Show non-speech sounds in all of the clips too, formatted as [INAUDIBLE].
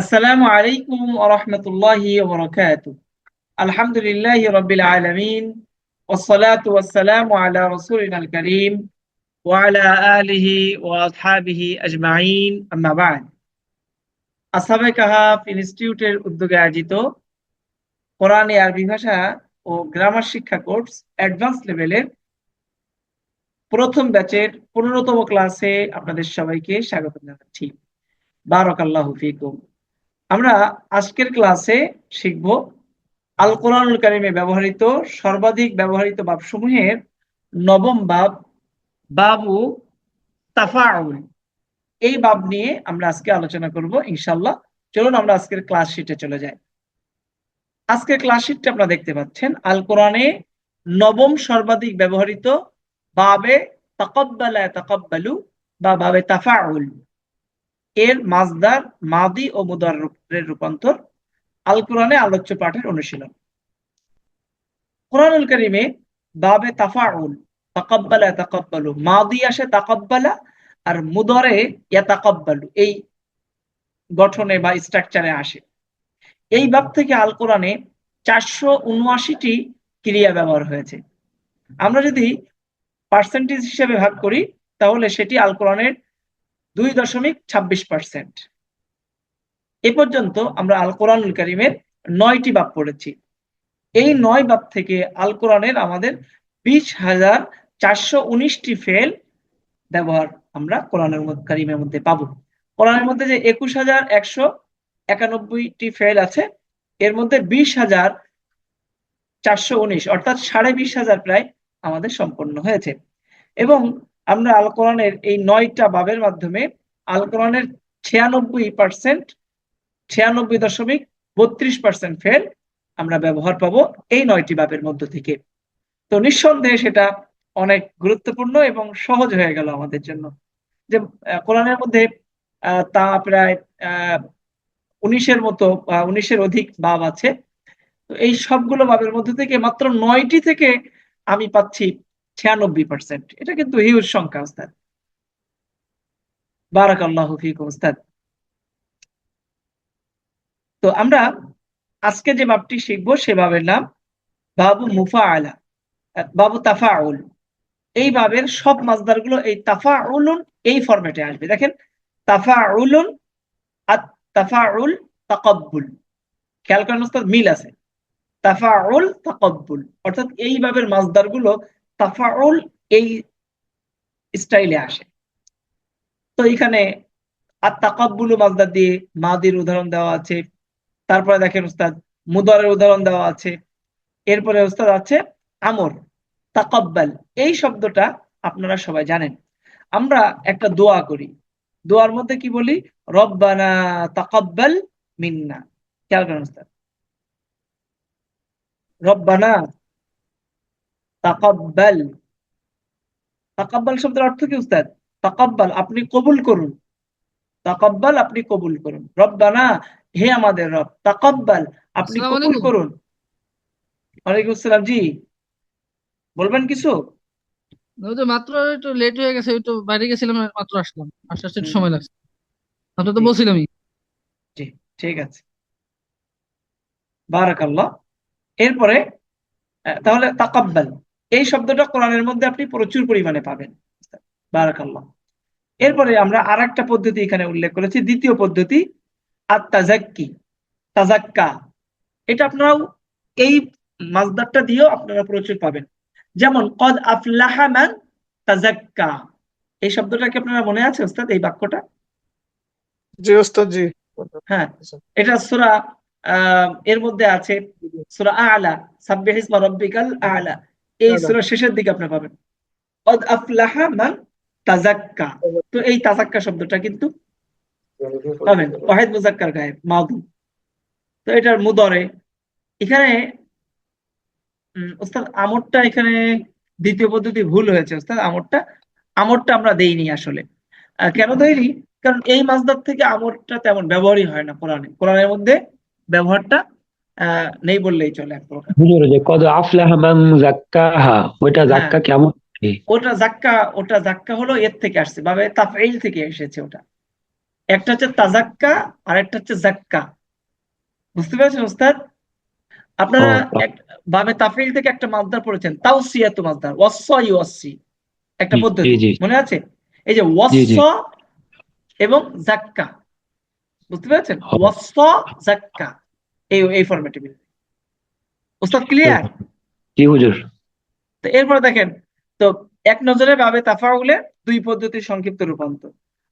السلام عليكم ورحمة الله وبركاته الحمد لله رب العالمين والصلاة والسلام على رسولنا الكريم وعلى آله وأصحابه أجمعين أما بعد আসাবে কাহাফ ইনস্টিটিউটের উদ্যোগে আয়োজিত কোরআনে আরবি ভাষা ও গ্রামার শিক্ষা কোর্স অ্যাডভান্স লেভেলের প্রথম ব্যাচের পনেরোতম ক্লাসে আপনাদের সবাইকে স্বাগত জানাচ্ছি বারাকাল্লাহু ফিকুম আমরা আজকের ক্লাসে শিখব আল কোরআনুল কারিমে ব্যবহৃত সর্বাধিক ব্যবহৃত বাবসমূহের নবম বাব, বাবু তাফাউল। এই বাব নিয়ে আমরা আজকে আলোচনা করব ইনশাল্লাহ চলুন আমরা আজকের ক্লাস শিটে চলে যাই। আজকের ক্লাস শিটটা আপনারা দেখতে পাচ্ছেন। আল কোরআনে নবম সর্বাধিক ব্যবহৃত বাবে তাকাব্বালা তাকাব্বালু বা বাবে তাফাউল। এর মাজদার মাদি ও মুদারের রূপান্তর আল কোরআনে আলোচ্য পাঠের অনুশীলন। কোরআনুল করিমে বাবে তাফাউল, তাকাব্বালা তাকাব্বালু, মাদি আসে তাকাব্বালা আর মুদরে ইয়াতাকাব্বালু, এই গঠনে বা স্ট্রাকচারে আসে। এই বাব থেকে আল কোরআনে চারশো উনআশিটি ক্রিয়া ব্যবহার হয়েছে। আমরা যদি পার্সেন্টেজ হিসেবে ভাগ করি, তাহলে সেটি আল কোরআনের দুই দশমিক ছাব্বিশ পার্সেন্ট। এ পর্যন্ত আমরা আল কোরআনুল করিমের নয়টি বাপ পড়েছি। এই নয় বাপ থেকে আল কোরআনের আমাদের বিশ হাজার চারশো উনিশটি ফেল ব্যবহার আমরা কোরআনের কারিমের মধ্যে পাবো। কোরআনের মধ্যে যে একুশ হাজার একশো একানব্বইটি ফেল আছে, এর মধ্যে বিশ হাজার চারশো উনিশ, অর্থাৎ সাড়ে বিশ হাজার প্রায় আমাদের সম্পন্ন হয়েছে। এবং আমরা আল কোরআনের এই নয়টা বাবের মাধ্যমে আল কোরআনের ছিয়ানব্বই পার্সেন্ট ছিয়ানব্বই দশমিক বত্রিশ পার্সেন্ট ফেল আমরা ব্যবহার পাবো এই নয়টি বাবের মধ্য থেকে। তো নিঃসন্দেহে সেটা অনেক গুরুত্বপূর্ণ এবং সহজ হয়ে গেল আমাদের জন্য। যে কোরআনের মধ্যে তা প্রায় উনিশের মতো, বা উনিশের অধিক বাব আছে। তো এই সবগুলো বাবের মধ্যে থেকে মাত্র নয়টি থেকে আমি পাচ্ছি ছিয়ানব্বই পার্সেন্ট এটা কিন্তু হিউজ সংখ্যা, ওস্তাদ। বারাক আল্লাহ ওস্তাদ। তো আমরা আজকে যে বাবটি শিখব সে বাবের নাম বাবু মুফা আলা বাবু তাফা আউল এই বাবের সব মাজদারগুলো এই তাফা উলুন এই ফরম্যাটে আসবে। দেখেন তাফা উলুন আর তাফা উল তাকব্বুল। খেয়াল করেন, ওস্তাদ, মিল আছে। তাফা উল তাকব্বুল। অর্থাৎ এই বাবের মাজদারগুলো তাফাউল এই স্টাইলে আসে। তো এখানে আর তাকাব্বুলু মাজদার দিয়ে মাদির উদাহরণ দেওয়া আছে, তারপরে দেখেন উস্তাদ মুদারের উদাহরণ দেওয়া আছে, এরপরে উস্তাদ আছে আমর, তাকাব্বাল, এই শব্দটা আপনারা সবাই জানেন। আমরা একটা দোয়া করি। দোয়ার মধ্যে কি বলি? রব্বানা তাকাব্বাল মিন্না। খেয়াল করেন উস্তাদ। রব্বানা তাকাব্বাল। তাকাব্বাল শব্দের অর্থ কি উস্তাদ? তাকাব্বাল আপনি কবুল করুন। তাকাব্বাল আপনি কবুল করুন। রব্বানা হে আমাদের রব তাকাব্বাল আপনি কবুল করুন। ওয়ালাইকুম আসসালাম জি। বলবেন কিছু? তো মাত্র একটু লেট হয়ে গেছে একটু বাইরে গেছিলাম মাত্র আসলাম। আস্তে আস্তে একটু সময় লাগছে। মাত্র তো বলছিলামই। জি ঠিক আছে। বারাকাল্লাহ। এরপরে তাহলে তাকাব্বাল। এই শব্দটা কোরআনের মধ্যে আপনি প্রচুর পরিমাণে পাবেন। বারাকাল্লাহ। এরপরে আমরা আর একটা পদ্ধতি এখানে উল্লেখ করেছি দ্বিতীয় পদ্ধতি আর তাজাক্কি। তাজাক্কা এটা আপনারাও এই মাজদারটা দিয়েও আপনারা প্রচুর পাবেন। যেমন কদ আফলাহা মান তাজাক্কা। এই শব্দটা কি আপনারা মনে আছে ওস্তাদ এই বাক্যটা? জি ওস্তাদ জি। হ্যাঁ এটা সূরা এর মধ্যে আছে সূরা আলা সাব্বিহ ইসমা রাব্বিকাল আলা। এই সূরা শেষের দিকে আপনি পাবেন। কদ আফলাহা মান তাজাক্কা তো এই তাজাক্কা শব্দটা কিন্তু পাবেন। ওয়াহিদ মুজাক্কার গায়েব মাউদু তো এটার মুদরে এখানে ওস্তাদ আমরটা এখানে দ্বিতীয় পদ্ধতি ভুল হয়েছে ওস্তাদ। আমরটা আমরটা আমরা দেইনি আসলে। কেন দেইনি? কারণ এই মাজদার থেকে আমরটা তেমন ব্যবহারই হয় না কোরআনে। কোরআনের মধ্যে ব্যবহারটা নেই বললেই চলে এক প্রকার। যে কদ আফলাহা মান যাক্কাহা ওইটা যাক্কা কেমন ওটা জাক্কা ওটা জাক্কা হলো এর থেকে আসছে ভাবে তাফঈল থেকে এসেছে ওটা। একটা হচ্ছে তাজাক্কা আর একটা হচ্ছে জাক্কা বুঝতে পেরেছেন উস্তাদ? আপনারা ও, তা- এক- বাবে তাফিল থেকে একটা মাসদার পড়েছেন তাওসিয়াতু মাসদার ওয়াসসা ইউয়াসসি একটা পদ্ধতি। মনে আছে? এই যে। ওয়াসসা এবং জাক্কা বুঝতে পেরেছেন? হ্যাঁ। ওয়াসসা জাক্কা এই এই ফরম্যাটে মিলবে উস্তাদ ক্লিয়ার জি হুজুর। তো এরপর দেখেন তো এক নজরে বাবে তাফাউলে দুই পদ্ধতির সংক্ষিপ্ত রূপান্তর।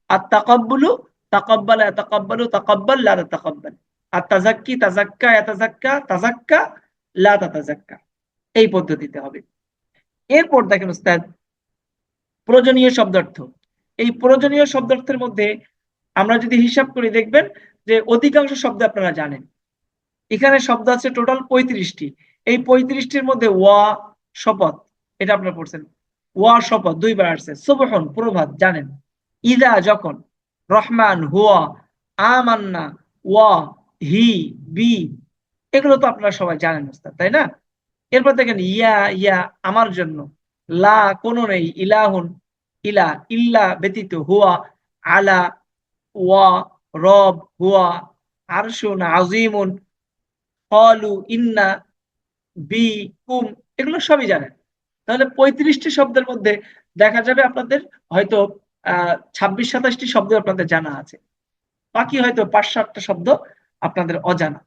আর তাকাব্বুলু তাকাব্বালা তাকাব্বালু তাকাব্বাল লা তাকাব্বাল আর তাজাক্কি তাজাক্কা ইয়াতাজাক্কা তাজাক্কা লা তাতাজাক্কা। এই পদ্ধতিতে হবে। এরপর দেখেন উস্তাদ প্রয়োজনীয় শব্দার্থ। এই প্রয়োজনীয় শব্দার্থের মধ্যে আমরা যদি হিসাব করি দেখবেন যে অধিকাংশ শব্দ আপনারা জানেন। এখানে শব্দ আছে টোটাল পঁয়ত্রিশটি। এই পঁয়ত্রিশটির মধ্যে ওয়া, শপথ, এটা আপনারা পড়ছেন। ওয়া, শপথ, দুইবার আসছে। সুবহন, প্রভাত, জানেন। ইদা, যখন, রহমান, হুয়া, আমান্না, ওয়া, হি, বি, এগুলো তো আপনারা সবাই জানেন, ওস্তাদ, তাই না? এরপর দেখেন, ইয়া ইয়া, আমার জন্য। লা, কোনো নেই, ইলাহুন, ইলা, ইল্লা ব্যতীত, হুয়া, আলা, ওয়া, রব, হুয়া, আরশুন, আজিমুন কলু ইন্না বি কুম এগুলো সবই জানেন তাহলে পঁয়ত্রিশটি শব্দের মধ্যে দেখা যাবে আপনাদের হয়তো আহ ছাব্বিশ সাতাশটি শব্দ আপনাদের জানা আছে। বাকি হয়তো পাঁচ সাতটা শব্দ আপনাদের অজানা।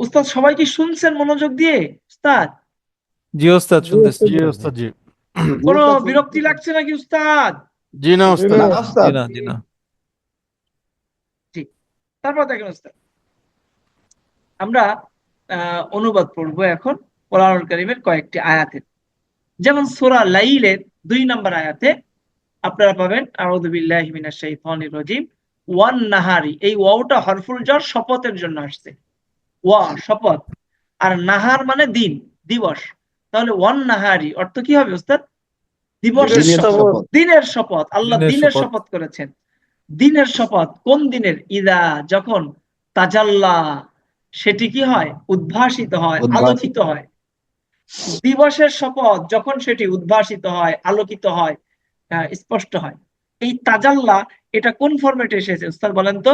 উস্তাদ সবাই কি শুনছেন মনোযোগ দিয়ে? উস্তাদ? জি ওস্তাদ শুনতেছি। জি ওস্তাদ জি। কোনো বিরক্তি লাগছে নাকি উস্তাদ? জি না ওস্তাদ না, জি না। জি না তারপর দেখেন উস্তাদ। আমরা আহ, অনুবাদ পড়ব এখন কোরআনুল কারীমের কয়েকটি আয়াতের যেমন সোরা লাইলের দুই নম্বর আয়াতে আপনারা পাবেন আউযু বিল্লাহি মিনাশ শাইতানির রাজিম ওয়ান নাহারি। এই ওয়াওটা হরফুল জর শপথের জন্য আসছে। ওয়া শপথ। আর নাহার মানে দিন দিবস। তাহলে ওয়ান নাহারি অর্থ কি হবে উস্তাদ দিবসের দিনের শপথ। দিনের শপথ। আল্লাহ দিনের। শপথ করেছেন। দিনের শপথ কোন দিনের? ইদা যখন তাজাল্লা সেটি কি হয়? উদ্ভাসিত হয় আলোকিত হয়। দিবসের শপথ যখন সেটি উদ্ভাসিত হয় আলোকিত হয় স্পষ্ট হয়। এই তাজাল্লা এটা কোন ফরম্যাটে এসেছে? উস্তাদ বলেন তো।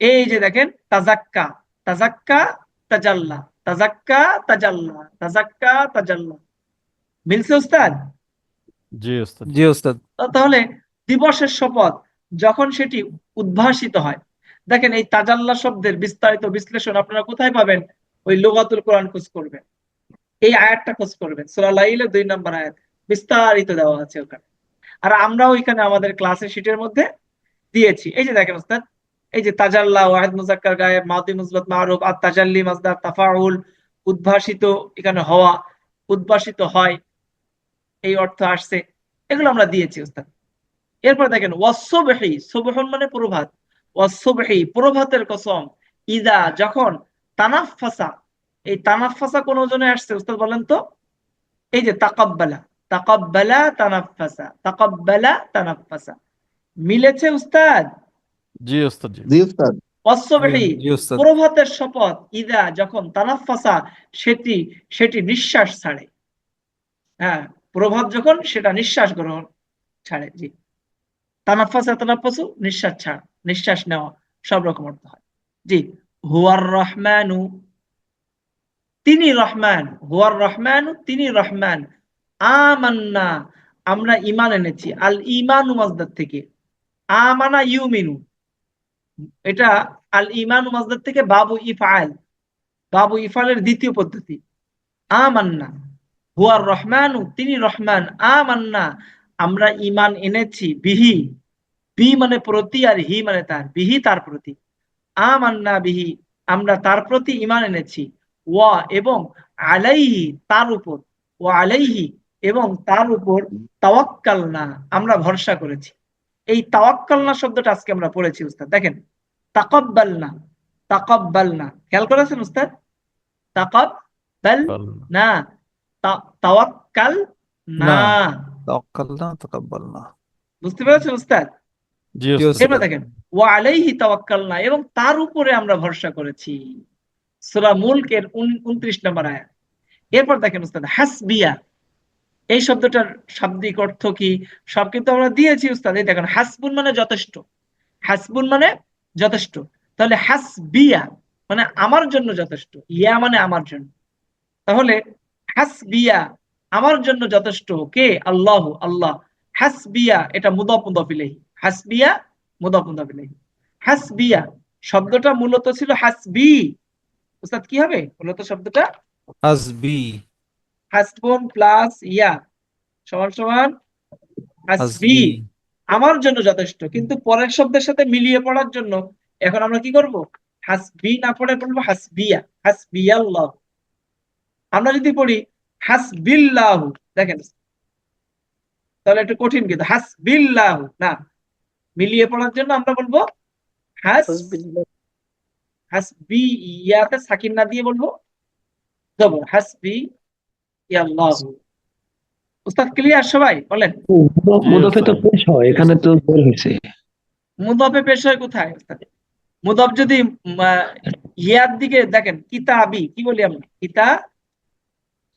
এই যে দেখেন তাজাক্কা তাজাক্কা তাজাল্লা তাজাক্কা তাজাল্লা তাজাক্কা তাজাল্লা। মিলছে উস্তাদ? জি ওস্তাদ জি ওস্তাদ তা- তাহলে দিবসের শপথ যখন সেটি উদ্ভাসিত হয় দেখেন এই তাজাল্লা শব্দের বিস্তারিত বিশ্লেষণ আপনারা কোথায় পাবেন? ওই লুগাতুল কোরআন খোঁজ করবেন। এই আয়াতটা খোঁজ করবেন। লাইলের দুই নম্বর আয়াত বিস্তারিত দেওয়া আছে ওখানে। আর আমরাও এখানে আমাদের ক্লাসের শিটের মধ্যে দিয়েছি। এই যে দেখেন ওস্তাদ, এই যে তাজাল্লা, ওয়াহিদ মুজাক্কার গায়েব মাদি মুসবাত মারুফ আর তাজাল্লি মাসদার, তাফাউল উদ্ভাসিত এখানে হওয়া, উদ্ভাসিত হয়। এই অর্থ আসছে। এগুলো আমরা দিয়েছি ওস্তাদ। এরপর দেখেন ওয়াসুবহি সুবহুন মানে প্রভাত। ওয়াসুবহি প্রভাতের কসম। ইদা যখন তানাফাসা এই তানাফাসা কোন ওজনে আসছে উস্তাদ বলেন তো? এই যে তাকাব্বালা তাকাব্বালা তানাফাসা তাকাব্বালা তানাফাসা মিলেছে উস্তাদ? জি ওস্তাদ জি। জি উস্তাদ। প্রভাতের শপথ ইদা যখন তানাফাসা সেটি সেটি নিঃশ্বাস ছাড়ে। হ্যাঁ প্রভাত যখন সেটা নিঃশ্বাস গ্রহণ ছাড়ে জি। তানাফাসা তানাফাসু নিঃশ্বাস ছাড়া। নিঃশ্বাস নেওয়া, সব রকম অর্থ হয়। জি, হুয়ার রহমানু, তিনি রহমান, হুয়ার রহমানু, তিনি রহমান। আমান্না, আমরা ঈমান এনেছি। আল ঈমানু মাজদার থেকে। আমানা ইউমিনু, এটা আল ঈমানু মাজদার থেকে বাবু ইফআল। বাবু ইফআলের দ্বিতীয় পদ্ধতি। আমান্না, হুয়ার রহমানু, তিনি রহমান। আমান্না, আমরা ইমান এনেছি, বিহি। বি মানে প্রতি আর হি মানে তার বিহি তার প্রতি। আমান্না বিহি আমরা তার প্রতি ঈমান এনেছি। ওয়া এবং আলাইহি তার উপর ওয়া আলাইহি এবং তার উপর তাওয়াক্কালনা আমরা ভরসা করেছি। এই তাওয়াক্কালনা শব্দটা আজকে আমরা পড়েছি উস্তাদ। দেখেন তাকাব্বালনা তাকাব্বালনা। খেয়াল করেছেন উস্তাদ? তাকাব্বাল না তাওয়াক্কাল না না। তাওয়াক্কালনা তাকাব্বালনা। বুঝতে পেরেছেন উস্তাদ? এবার দেখেন ওয়া আলাইহি তাওয়াক্কালনা এবং তার উপরে আমরা ভরসা করেছি। সূরা মুলকের উনত্রিশ নম্বর আয়াত। এরপর দেখেন উস্তাদ হাসবিয়া। এই শব্দটার শাব্দিক অর্থ কি? সব কিন্তু আমরা দিয়েছি উস্তাদ এই দেখেন হাসবুন মানে যথেষ্ট। হাসবুন মানে যথেষ্ট। তাহলে হাসবিয়া মানে আমার জন্য যথেষ্ট। ইয়া মানে আমার জন্য। তাহলে হাসবিয়া আমার জন্য যথেষ্ট। কে? আল্লাহ আল্লাহ। হাসবিয়া এটা মুদাফ মুদাফ ইলাইহি হাসবিয়া মুদাফ মুদাফ হাসবিয়া শব্দটা মূলত ছিল হাসবি। উস্তাদ কি হবে? মূলত শব্দটা? হাসবি। হাসবুন প্লাস ইয়া। সমান সমান হাসবি। আমার জন্য যথেষ্ট কিন্তু পরের শব্দের সাথে মিলিয়ে পড়ার জন্য এখন আমরা কি করব? হাসবি না পড়ে বলব হাসবিয়া। হাসবিয়াল্লাহ। আমরা যদি পড়ি হাসবিল্লাহ দেখেন। তাহলে একটু কঠিন কিন্তু হাসবিল্লাহ না। মিলিয়ে পড়ার জন্য আমরা বলব হাস হাসবি ইয়াতে সাকিন না দিয়ে বলব। জবর হাসবি ইয়াল্লাহ উস্তাদ ক্লিয়ার সবাই? বলেন। মুদফে তো পেশ হয় এখানে তো বের হয়েছে। মুদফে পেশ হয় কোথায় উস্তাদ? মুদফ যদি ইয়ার দিকে দেখেন কিতাবি কি বলি আমরা? কিতা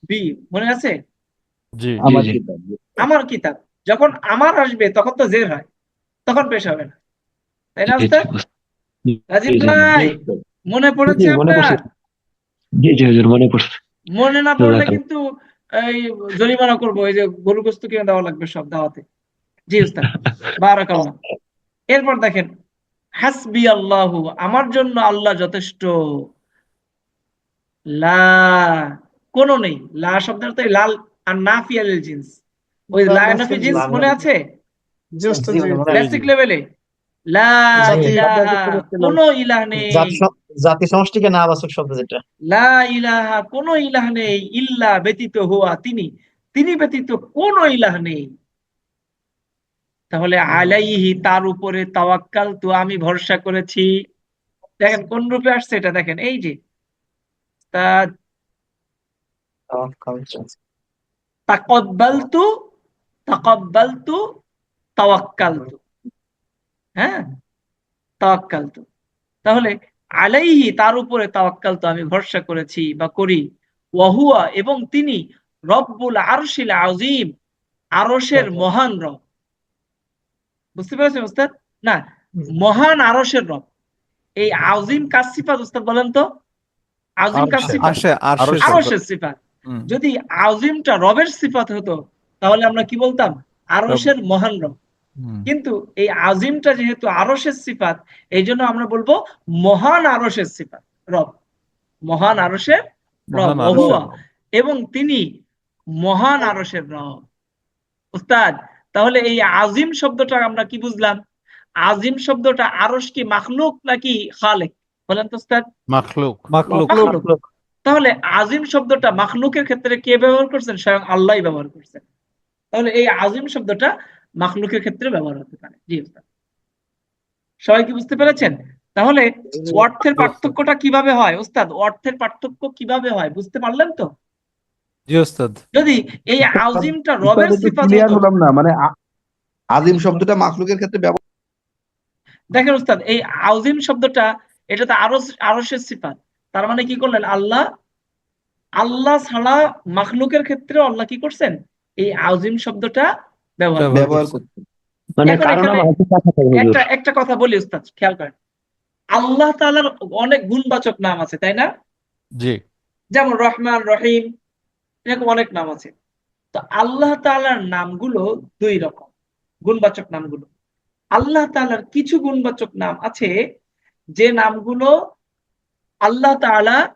বি মনে আছে। আমার কিতাব। যখন আমার আসবে তখন তো জের হয়। তখন পেশ হবে না। তাই না রাজীব। ভাই মনে পড়েছে মনে আপনার? জি জি হুজুর মনে পড়ছে। মনে না পড়লে কিন্তু এই জরিমানা করব এই যে গরু গোস্ত কিনে দেওয়া লাগবে সব দাওয়াতে। জি উস্তাদ। [LAUGHS] বারাকাল্লাহ। এরপর দেখেন হাসবি আল্লাহু আমার জন্য আল্লাহ যথেষ্ট। লা কোনো নেই। লা শব্দের তো লাল আর নাফি আল জিন্স। ওই লা নাফি জিন্স মনে আছে? জি ওস্তাদ বেসিক লেভেলে লা ইলাহা কোনো ইলাহ নেই। জাতি সমষ্টিকে না বাচক শব্দ যেটা। লা ইলাহা কোনো ইলাহ নেই ইল্লা ব্যতীত হুয়া তিনি। তিনি ব্যতীত কোনো ইলাহ নেই। তাহলে আলাইহি তার উপরে তাওয়াক্কাল তো আমি ভরসা করেছি। দেখেন কোন রূপে আসছে এটা দেখেন এই যে। তা তাকাব্বালতু তাকাব্বালতু তাওয়াক্কালতু। হ্যাঁ? তাওয়াক্কালতু। তাহলে আলাইহি তার উপরে তাওয়াক্কালতু আমি ভরসা করেছি বা করি। ওয়াহুয়া এবং তিনি রব্বুল আরশিল আযীম আরশের মহান রব। বুঝতে পেরেছেন উস্তাদ? না মহান আরশের রব। এই আযীম কার সিফাত উস্তাদ বলেন তো? আযীম কার আরশের। সিফাত? আরশের আরশের সিফাত। যদি আজিমটা রবের সিফাত হতো তাহলে আমরা কি বলতাম? আরশের মহান রব। কিন্তু এই আজিমটা যেহেতু আরশের সিফাত এই জন্য আমরা বলব মহান আরশের সিফাত রব। মহান আরশের রব। এবং তিনি মহান আরশের রব। উস্তাদ তাহলে এই আজিম শব্দটা আমরা কি বুঝলাম? আজিম শব্দটা আরশ কি মাখলুক নাকি খালেক? বলেন তো উস্তাদ। মাখলুক। মাখলুক। তাহলে আজিম শব্দটা মাখলুকের ক্ষেত্রে কে ব্যবহার করছেন? স্বয়ং আল্লাহই ব্যবহার করছেন। তাহলে এই আজিম শব্দটা মাখলুকের ক্ষেত্রে ব্যবহার হতে পারে। জি উস্তাদ। সবাই কি বুঝতে পেরেছেন? তাহলে অর্থের পার্থক্যটা কীভাবে হয়? ওস্তাদ অর্থের পার্থক্য কীভাবে হয়? বুঝতে পারলেন তো? জি ওস্তাদ যদি এই আজিমটা রবের সিফাত হতো হলাম না মানে আজিম শব্দটা মাখলুকের ক্ষেত্রে ব্যবহার দেখেন উস্তাদ এই আজিম শব্দটা এটা তো আরও আরশের সিফাত। তার মানে কি করলেন? আল্লাহ আল্লাহ ছাড়া মাখলুকের ক্ষেত্রে আল্লাহ কি করছেন? এই আউজিম শব্দটা ব্যবহার। করতে মানে একটা একটা কথা বলি উস্তাদ খেয়াল করেন। আল্লাহ তাআলার অনেক গুণবাচক নাম আছে তাই না? জি। যেমন রহমান রহিম এরকম অনেক নাম আছে। তো আল্লাহ তাআলার নামগুলো দুই রকম গুণবাচক নামগুলো। আল্লাহ তাআলার কিছু গুণবাচক নাম আছে যে নামগুলো আল্লাহ তাআলা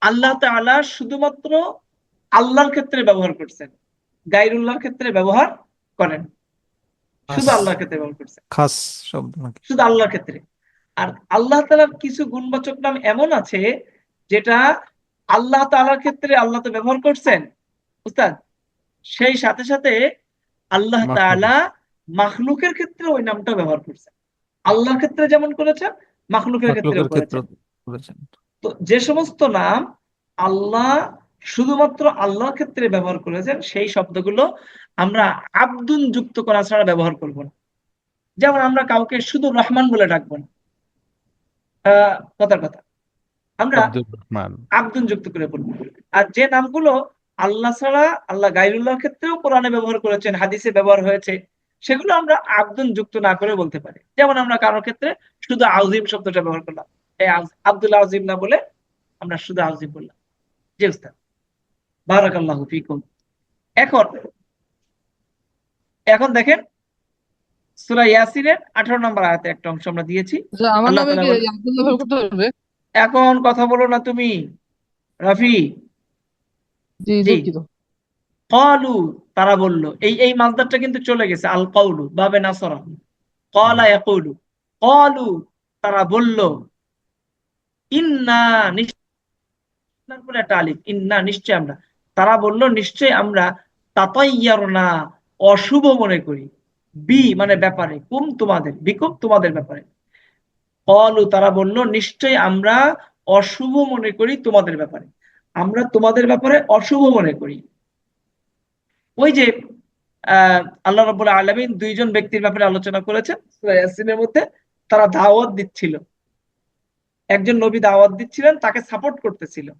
আল্লাহ তাআলা শুধুমাত্র আল্লাহর ক্ষেত্রে ব্যবহার করছেন। গায়রুল্লাহর ক্ষেত্রে ব্যবহার করেন। শুধু আল্লাহর ক্ষেত্রে ব্যবহার করছেন খাস শব্দ নাকি? শুধু আল্লাহর ক্ষেত্রে। আর আল্লাহ তাআলার কিছু গুণবাচক নাম এমন আছে যেটা আল্লাহ তাআলার ক্ষেত্রে আল্লাহ তো ব্যবহার করছেন। উস্তাদ সেই সাথে সাথে আল্লাহ। তাআলা মাখলুকের ক্ষেত্রে ওই নামটা ব্যবহার করছেন। আল্লাহর ক্ষেত্রে যেমন করেছেন মাখলুকের ক্ষেত্রে তো যে সমস্ত নাম আল্লাহ শুধুমাত্র আল্লাহর ক্ষেত্রে ব্যবহার করেছেন সেই শব্দগুলো আমরা আব্দুন যুক্ত করা ছাড়া ব্যবহার করব না। যেমন আমরা কাউকে শুধু রহমান বলে ডাকবো না। কথার কথা। আমরা আব্দুন যুক্ত করে বলব। আর যে নামগুলো আল্লাহ ছাড়া আল্লাহ গাইরুল্লাহর ক্ষেত্রেও কোরআনে ব্যবহার করেছেন হাদিসে ব্যবহার হয়েছে সেগুলো আমরা আব্দুন যুক্ত না করে বলতে পারি। যেমন আমরা কারোর ক্ষেত্রে শুধু আউজিম শব্দটা ব্যবহার করলাম। এই আব্দুল আজিম না বলে আমরা শুধু আউজিম বললাম। জি উস্তাদ। বারাকাল্লাহু ফিকুম। এখন এখন দেখেন সূরা ইয়াসিনের 18 নম্বর আয়াতে একটা অংশ আমরা দিয়েছি। আচ্ছা, এখন কথা বলো না তুমি রাফি। জি জি। দুঃখিত। কলু তারা বলল এই এই মাসদারটা কিন্তু চলে গেছে আল কওলু বাবে নাসরা। কলা ইয়াকুলু কলু তারা বলল ইন্না নিশ্চয় করে একটা আলিফ ইন্না নিশ্চয় আমরা। তারা বলল নিশ্চয় আমরা তাতাইয়ারনা অশুভ মনে করি। বি মানে ব্যাপারে, কুম তোমাদের, বিকুম তোমাদের ব্যাপারে। কলু, তারা বলল নিশ্চয় আমরা অশুভ মনে করি তোমাদের ব্যাপারে। আমরা তোমাদের ব্যাপারে অশুভ মনে করি। ওই যে, আহ, আল্লাহ রাব্বুল আলামিন দুইজন ব্যক্তির ব্যাপারে আলোচনা করেছেন মধ্যে, তারা দাওয়াত দিচ্ছিল। একজন নবী দাওয়াত দিচ্ছিলেন, তাকে সাপোর্ট করতেছিল।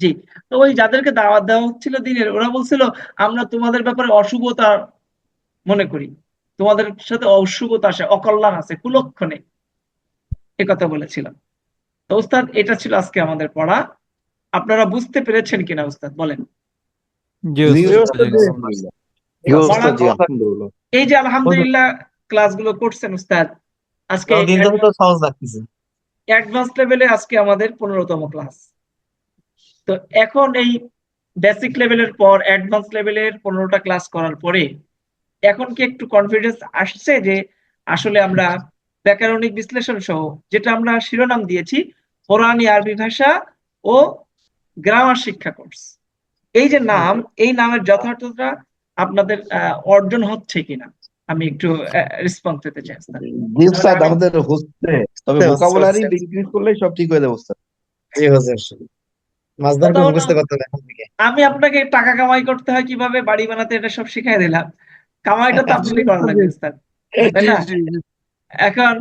জি। তো ওই যাদেরকে দাওয়াত দেওয়া হচ্ছিল দিনের ওরা বলছিল আমরা তোমাদের ব্যাপারে অশুভতা মনে করি। তোমাদের সাথে অশুভতা আছে অকল্যাণ আছে কুলক্ষণে। এ কথা বলেছিলাম। তো উস্তাদ এটা ছিল আজকে আমাদের পড়া। আপনারা বুঝতে পেরেছেন কিনা উস্তাদ বলেন। এই যে আলহামদুলিল্লাহ ক্লাসগুলো করছেন উস্তাদ আজকে অ্যাডভান্স লেভেলে আজকে আমাদের পনেরোতম ক্লাস। তো এখন এই বেসিক লেভেলের পর অ্যাডভান্স লেভেলের পনেরোটা ক্লাস করার পরে এখন কি একটু কনফিডেন্স আসছে যে আসলে আমরা ব্যাকরণিক বিশ্লেষণ সহ যেটা আমরা শিরোনাম দিয়েছি কোরআনী আরবি ভাষা ও গ্রামার শিক্ষা কোর্স এই যে নাম এই নামের যথার্থতা আপনাদের আহ, অর্জন হচ্ছে কিনা আমি একটু রেসপন্স পেতে চাই। জি উস্তাদ, আমাদের হচ্ছে তবে ভোকাবুলারি। ইনক্রিজ করলেই সব ঠিক হয়ে যাবে উস্তাদ জি করতে হবে এখন থেকে। আমি আপনাকে টাকা কামাই করতে হয় কীভাবে? বাড়ি বানাতে এটা সব শিখাই দিলাম। কামাইটা তো আপনারই করা লাগবে [LAUGHS] উস্তাদ তাই না? এখন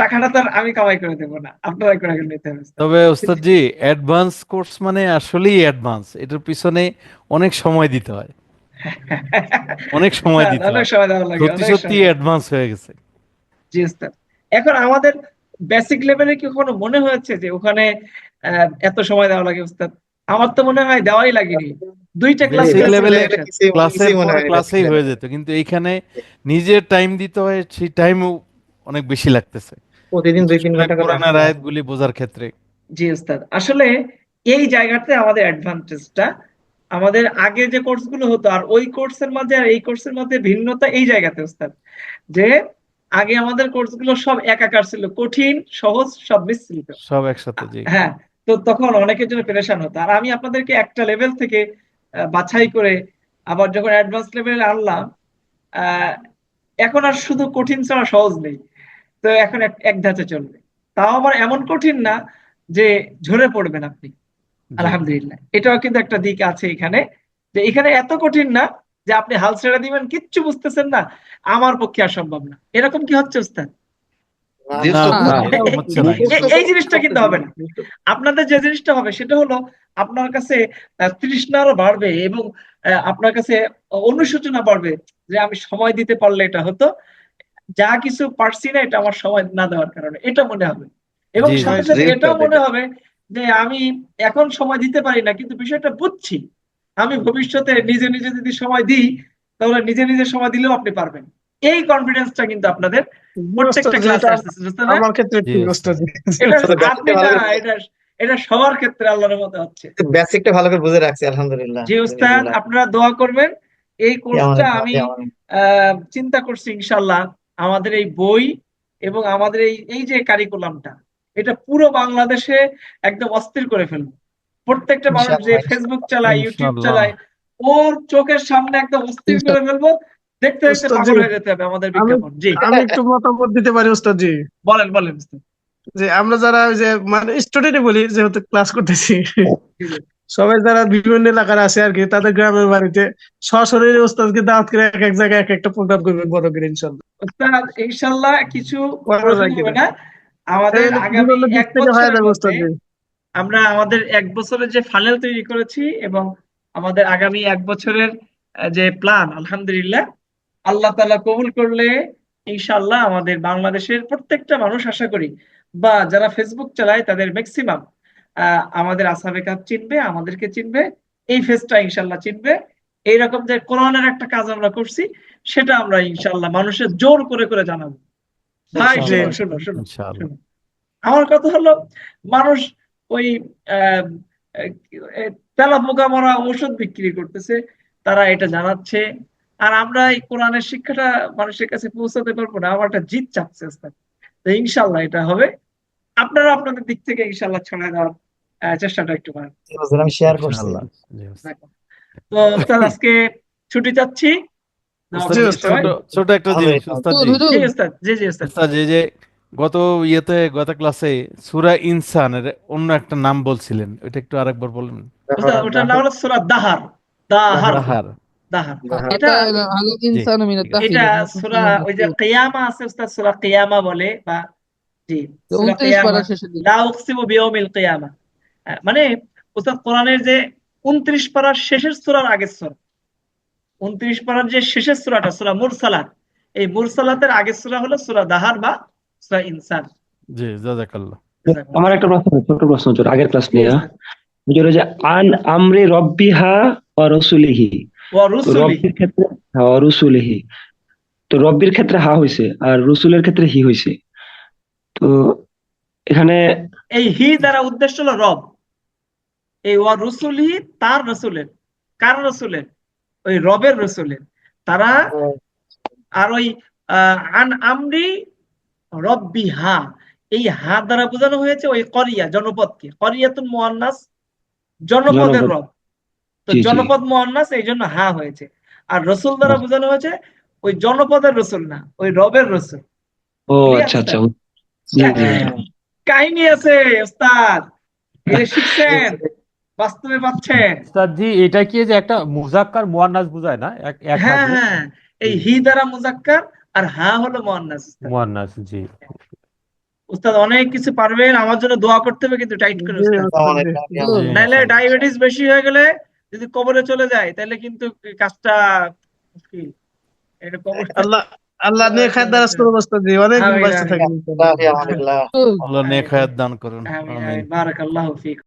টাকাটা তো আর আমি কামাই করে দেবো না। আপনারা করে নিতে হবে তবে ওস্তাদ জি অ্যাডভান্স কোর্স মানে আসলেই অ্যাডভান্স এটার পিছনে অনেক সময় দিতে হয়। [LAUGHS] অনেক সময় দিতে অনেক হয়। সময় দেওয়া লাগে সত্যি সত্যি অ্যাডভান্স হয়ে গেছে। জি উস্তাদ এখন আমাদের বেসিক লেভেলে কি কখনো মনে হয়েছে যে ওখানে এত সময় দেওয়া লাগে উস্তাদ। আমার তো মনে হয় দেওয়াই লাগেনি। দুইটা ক্লাস মনে হয় ক্লাসেই হয়ে যেত। কিন্তু এইখানে নিজের টাইম দিতে হয় সেই টাইমও অনেক বেশি লাগতেছে। প্রতিদিন দুই তিন ঘণ্টা করে আয়াতগুলি বোঝার ক্ষেত্রে। জি উস্তাদ। আসলে এই জায়গাতে আমাদের অ্যাডভান্টেজটা আমাদের আগে যে কোর্সগুলো হতো আর ওই কোর্সের মাঝে আর এই কোর্সের মধ্যে ভিন্নতা এই জায়গাতে উস্তাদ। যে আগে আমাদের কোর্সগুলো সব একাকার ছিল কঠিন সহজ সব মিশ্রিত সব একসাথে জি। হ্যাঁ তো তখন অনেকের জন্য পেরেশান হতো। আর আমি আপনাদেরকে একটা লেভেল থেকে বাছাই করে আবার যখন অ্যাডভান্স লেভেলে আনলাম আহ, এখন আর শুধু কঠিন ছাড়া সহজ নেই। তো এখন এক এক ধাঁচে চলবে। তাও আবার এমন কঠিন না যে ঝরে পড়বেন আপনি। আলহামদুলিল্লাহ। এটাও কিন্তু একটা দিক আছে এখানে যে এখানে এত কঠিন না যে আপনি হাল ছেড়ে দিবেন কিচ্ছু বুঝতেছেন না। আমার পক্ষে আর সম্ভব না। এরকম কি হচ্ছে উস্তাদ? এই জিনিসটা কিন্তু হবে না। আপনাদের যে জিনিসটা হবে সেটা হলো আপনার কাছে আহ, তৃষ্ণা আরও বাড়বে এবং আপনার কাছে অনুশোচনা বাড়বে যে আমি সময় দিতে পারলে এটা হতো। যা কিছু পারছি না এটা আমার সময় না দেওয়ার কারণে। এটা মনে হবে। এবং সাথে সাথে এটাও মনে হবে যে আমি এখন সময় দিতে পারি না কিন্তু বিষয়টা বুঝছি। আমি ভবিষ্যতে নিজে নিজে যদি সময় দিই তাহলে নিজে নিজে সময় দিলেও আপনি পারবেন। এই কনফিডেন্সটা কিন্তু আপনাদের প্রত্যেকটা ক্লাসে আসতেছে বুঝতে না আমার ক্ষেত্রে এটা এটা সবার ক্ষেত্রে আল্লাহর মতো হচ্ছে। বেসিকটা ভালো করে বুঝে রাখছি আলহামদুলিল্লাহ। জি উস্তাদ আপনারা দোয়া করবেন। এই কোর্সটা আমি আহ, চিন্তা করছি ইনশাল্লাহ আমাদের এই বই এবং আমাদের এই এই যে কারিকুলামটা এটা পুরো বাংলাদেশে একদম অস্থির করে ফেলব। প্রত্যেকটা মানুষ যে ফেসবুক চালায় ইউটিউব ইনশাআল্লাহ। চালায় ওর চোখের সামনে একদম অস্থির করে ফেলব। দেখতে দেখতে পাগল হয়ে যেতে হবে আমাদের বিজ্ঞাপন। জি আমি একটু মতামত দিতে পারি উস্তাদ জি। বলেন বলেন যে আমরা যারা ওই যে মানে স্টুডেন্ট বলি যেহেতু ক্লাস করতেছি। সবাই যারা বিভিন্ন এলাকার আছে আর কি তাদের গ্রামের বাড়িতে সরাসরি ওস্তাদকে দাওয়াত করে এক এক জায়গায় এক একটা প্রোগ্রাম করবেন বড় করে ইনশাল্লাহ। উস্তাদ ইনশাল্লাহ কিছু? না। আমাদের আগামী এক ওস্তাদ আমরা আমাদের এক বছরের যে ফানেল তৈরি করেছি এবং আমাদের আগামী এক বছরের যে প্ল্যান আলহামদুলিল্লাহ আল্লাহ তাআলা কবুল করলে ইনশাআল্লাহ আমাদের বাংলাদেশের প্রত্যেকটা মানুষ আশা করি বা যারা ফেসবুক চালায় তাদের ম্যাক্সিমাম আমাদের আসাবে কাপ চিনবে আমাদেরকে চিনবে এই ফেসটা ইনশাল্লাহ চিনবে। এইরকম যে কোরআনের একটা কাজ আমরা করছি সেটা আমরা ইনশাল্লাহ মানুষের জোর করে করে জানাব। ভাই শোনো শোনো। আমার কথা হলো মানুষ ওই তেলা পোকা মরা ওষুধ বিক্রি করতেছে তারা এটা জানাচ্ছে আর আমরা এই কোরআনের শিক্ষাটা মানুষের কাছে পৌঁছাতে পারব না। আমার একটা জিত চাচ্ছে তো ইনশাল্লাহ এটা হবে। আপনারা আপনাদের দিক থেকে ইনশাল্লাহ ছড়ায় দেওয়ার চেষ্টাটা একটু করেন। শেয়ার করছি। তো আজকে ছুটি চাচ্ছি। ছোট একটা জিনিস জি। জি জি যে গত ইয়েতে গত ক্লাসে সূরা ইনসানের অন্য একটা নাম বলছিলেন। ওটা একটু আরেকবার বলেন। ওস্তাদ ওটার নাম হলো সূরা দাহার দাহার দাহার। দাহার। দাহার। এটা হালাল ইনসানু মিনাত দাখিল। এটা সূরা ওই যে কিয়ামা আছে উস্তাদ সূরা কিয়ামা বলে বা জি তো সূরা 29 কিয়ামা। পারা শেষের দিকে। লা উকসিমু বিয়াউমিল কিয়ামা। মানে উস্তাদ কোরআনের যে 29 পারার শেষের সূরার আগের সূরা 29 পারার যে শেষের সূরাটা সূরা মুরসালাত এই মুরসালাতের আগের সূরা হলো সূরা দাহার বা সূরা ইনসান। জি আমার একটা প্রশ্ন ছোট প্রশ্ন ছিল আগের ক্লাস নিয়ে। যে আন আমরি রব্বিহা ওয়া রাসূলিহি। হ্যাঁ, রাসূলিহি তো রব্বির ক্ষেত্রে হা হইছে আর রসুলের ক্ষেত্রে হি হইছে। তো এখানে এই হি দ্বারা উদ্দেশ্য হলো রব। এই ওয়া রুসুলি তার রসুলের। কার রসুলের? ওই রবের রসুলের। তারা আর ওই আন আমরি রব্বি হা। এই হা দ্বারা বোঝানো হয়েছে ওই করিয়া জনপদকে। করিয়াতুন মুয়ান্নাস জনপদের রব। তো। জনপদ মোহান্নাস এই জন্য হা হয়েছে। আর রসুল দ্বারা বোঝানো হয়েছে ওই জনপদের রসুল না ওই রবের রসুল। ও আচ্ছা। আচ্ছা। জি কাহিনী আছে ওস্তাদ। এটা শিখছেন? বাস্তবে পাচ্ছেন? উস্তাদ জি এটা কি যে একটা মুজাক্কার মুয়ান্নাস বোঝায় না? এক এক হ্যাঁ হ্যাঁ। এই হি দ্বারা মুজাক্কার আর হা হলো মুয়ান্নাস। মুয়ান্নাস জি। উস্তাদ অনেক কিছু পারবেন। আমার জন্য দোয়া করতে হবে কিন্তু টাইট করে ওস্তাদ। নাইলে ডায়াবেটিস বেশি হয়ে গেলে যদি কবরে চলে যায় তাহলে কিন্তু কাজটা মুশকিল। এটা কবর আল্লাহ আল্লাহ দ্বারা ব্যবস্থা দিয়ে অনেক বাঁচতে। আল্লাহ। নেক হায়াত দান করুন। আমিন আমিন। আমিন। বারাকাল্লাহু ফিক।